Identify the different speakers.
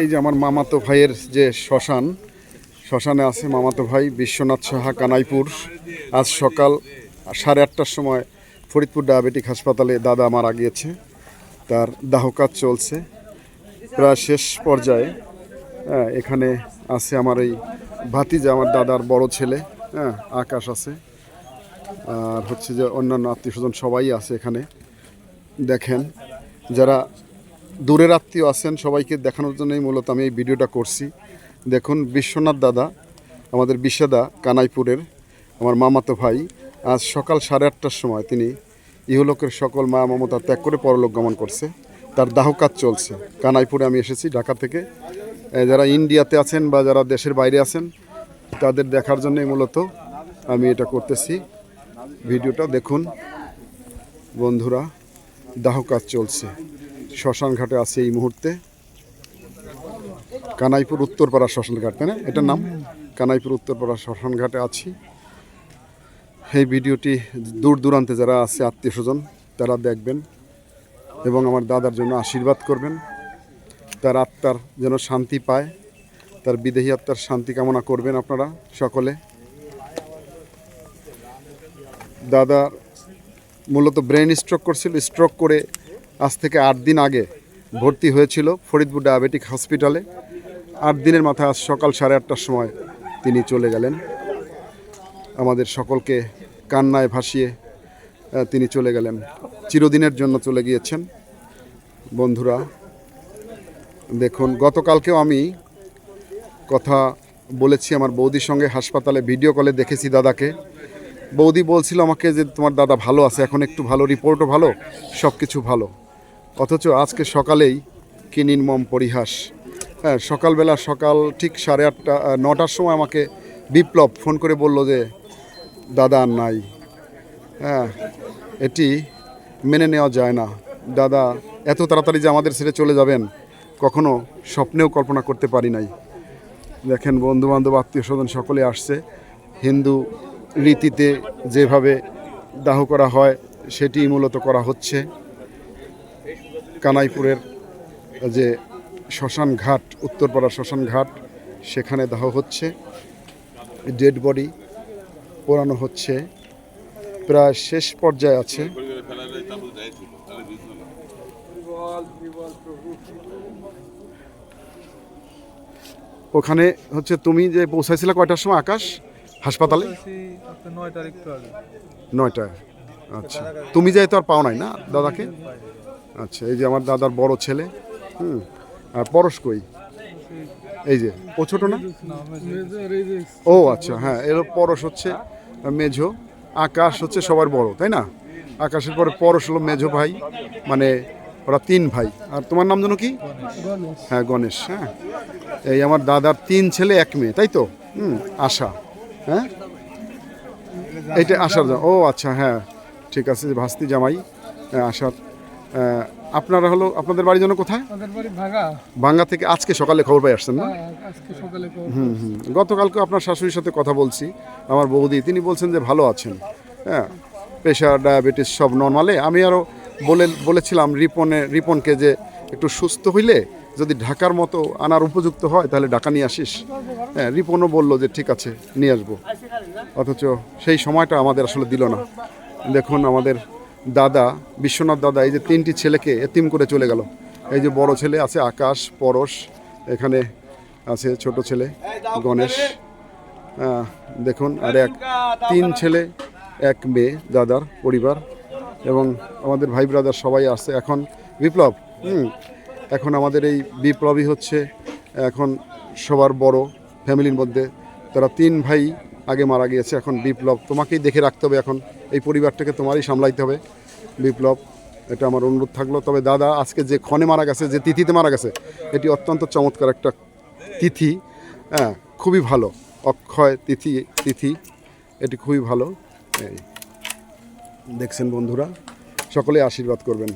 Speaker 1: এই যে আমার মামাতো ভাইয়ের যে শ্মশান শ্মশানে আছে মামাতো ভাই বিশ্বনাথ সাহা কানাইপুর। আজ সকাল সাড়ে আটটার সময় ফরিদপুর ডায়াবেটিক হাসপাতালে দাদা মারা গিয়েছে। তার দাহ কাজ চলছে। প্রায় শেষ পর্যায়ে হ্যাঁ, এখানে আছে আমার এই ভাতিজা আমার দাদার বড় ছেলে হ্যাঁ আকাশ আছে। আর হচ্ছে যে অন্যান্য আত্মীয় স্বজন সবাই আছে এখানে। দেখেন যারা দূরের আত্মীয় আছেন, সবাইকে দেখানোর জন্যই মূলত আমি এই ভিডিওটা করছি। দেখুন, বিশ্বনাথ দাদা, আমাদের বিশ্বদা কানাইপুরের আমার মামাতো ভাই, আজ সকাল সাড়ে আটটার সময় তিনি ইহলোকের সকল মা মমতা ত্যাগ করে পরলোক গমন করছে। তার দাহ কাজ চলছে। কানাইপুরে আমি এসেছি ঢাকা থেকে। যারা ইন্ডিয়াতে আছেন বা যারা দেশের বাইরে আছেন, তাদের দেখার জন্যই মূলত আমি এটা করতেছি। ভিডিওটা দেখুন। বন্ধুরা, দাহ কাজ চলছে। শ্মশান ঘাটে আছে এই মুহূর্তে। কানাইপুর উত্তরপাড়া শ্মশান ঘাট, তাই না? এটার নাম? কানাইপুর উত্তরপাড়া শ্মশান ঘাটে আছি। এই ভিডিওটি দূর দূরান্তে যারা আছে, আত্মীয় স্বজন, তারা দেখবেন এবং আমার দাদার জন্য আশীর্বাদ করবেন। তার আত্মার যেন শান্তি পায়, তার বিদেহী আত্মার শান্তি কামনা করবেন আপনারা সকলে। দাদা মূলত ব্রেন স্ট্রোক করছিল, স্ট্রোক করে আজ থেকে আট দিন আগে ভর্তি হয়েছিল ফরিদপুর ডায়াবেটিক হসপিটালে। আট দিনের মাথায় আজ সকাল সাড়ে আটটার সময় তিনি চলে গেলেন। আমাদের সকলকে কান্নায় ভাসিয়ে তিনি চলে গেলেন। চিরদিনের জন্য চলে গিয়েছেন। বন্ধুরা, দেখুন, গতকালকেও আমি কথা বলেছি আমার বৌদির সঙ্গে, হাসপাতালে ভিডিও কলে দেখেছি দাদাকে। বৌদি বলছিল আমাকে যে, তোমার দাদা ভালো আছে, এখন একটু ভালো, রিপোর্টও ভালো সব কিছু ভালো। অথচ আজকে সকালেই কি নির্মম পরিহাস। হ্যাঁ সকালবেলা সকাল ঠিক সাড়ে আটটা নটার সময় আমাকে বিপ্লব ফোন করে বলল যে, দাদা আর নাই। হ্যাঁ এটি মেনে নেওয়া যায় না। দাদা, এত তাড়াতাড়ি যে আমাদের ছেড়ে চলে যাবেন, কখনো স্বপ্নেও কল্পনা করতে পারি নাই। দেখেন বন্ধু বান্ধব আত্মীয় স্বজন সকলে আসছে। হিন্দু রীতিতে যেভাবে দাহ করা হয় সেটি মূলত করা হচ্ছে। কানাইপুরের যে শ্মশান ঘাট উত্তরপাড়া শ্মশান ঘাট সেখানে দাহ হচ্ছে ডেড বডি পোড়ানো হচ্ছে প্রায় শেষ পর্যায়ে আছে। ওখানে হচ্ছে তুমি যে পৌঁছাইছিলে কয়টার সময় আকাশ? হাসপাতালে?
Speaker 2: আছি আপনার নয় তারিখ তো আগে।
Speaker 1: নয়টায়। আচ্ছা। তুমি যাই তো আর পাও নাই না দাদাকে? আচ্ছা এই যে আমার দাদার বড় ছেলে হুম আর পরশ কই? এই যে ও ছোট না? ও আচ্ছা হ্যাঁ এর পরশ হচ্ছে মেঝো আকাশ হচ্ছে সবার বড় তাই না? আকাশের পরে পরশ হলো মেঝো ভাই মানে ওরা তিন ভাই আর তোমার নাম যেন কি? হ্যাঁ গণেশ হ্যাঁ। এই আমার দাদার তিন ছেলে এক মেয়ে তাই তো? হুম আশা হ্যাঁ? আসার জন্য ও আচ্ছা হ্যাঁ ঠিক আছে ভাস্তি জামাই আহ, আপনারা হলো আপনাদের বাড়ি জন্য কোথায়? বাংলা থেকে আজকে সকালে খবর পাই আসছেন না?
Speaker 2: হ্যাঁ,
Speaker 1: হুম হুম। গতকালকে আপনার শাশুড়ির সাথে কথা বলছি আমার বৌদি তিনি বলছেন যে ভালো আছেন। হ্যাঁ প্রেশার ডায়াবেটিস সব নর্মালে। আমি আরও বলে বলেছিলাম রিপনে রিপনকে যে একটু সুস্থ হইলে যদি ঢাকার মতো আনার উপযুক্ত হয় তাহলে ঢাকা নিয়ে আসিস। হ্যাঁ রিপনও বলল যে ঠিক আছে নিয়ে আসব। অথচ সেই সময়টা আমাদের আসলে দিল না। দেখুন আমাদের দাদা, বিশ্বনাথ দাদা, এই যে তিনটি ছেলেকে এতিম করে চলে গেল। এই যে বড় ছেলে আছে আকাশ, পরশ, এখানে আছে ছোট ছেলে, গণেশ। দেখুন, আর এক, তিন ছেলে, এক মেয়ে, দাদার পরিবার, এবং আমাদের ভাই ব্রাদার সবাই আসছে এখন বিপ্লব, হুম, এখন আমাদের এই বিপ্লবই হচ্ছে, এখন সবার বড় ফ্যামিলির মধ্যে। তারা তিন ভাই আগে মারা গিয়েছে, এখন বিপ্লব। তোমাকেই দেখে রাখতে হবে এখন। এই পরিবারটাকে তোমারই সামলাইতে হবে। বিপ্লব, এটা আমার অনুরোধ থাকল। তবে দাদা, আজকে যে ক্ষণে মারা গেছে, যে তিথিতে মারা গেছে, এটি অত্যন্ত চমৎকার একটা তিথি। হ্যাঁ খুবই ভালো। অক্ষয় তিথি তিথি, এটি খুবই ভালো। দেখছেন বন্ধুরা, সকলে আশীর্বাদ করবেন।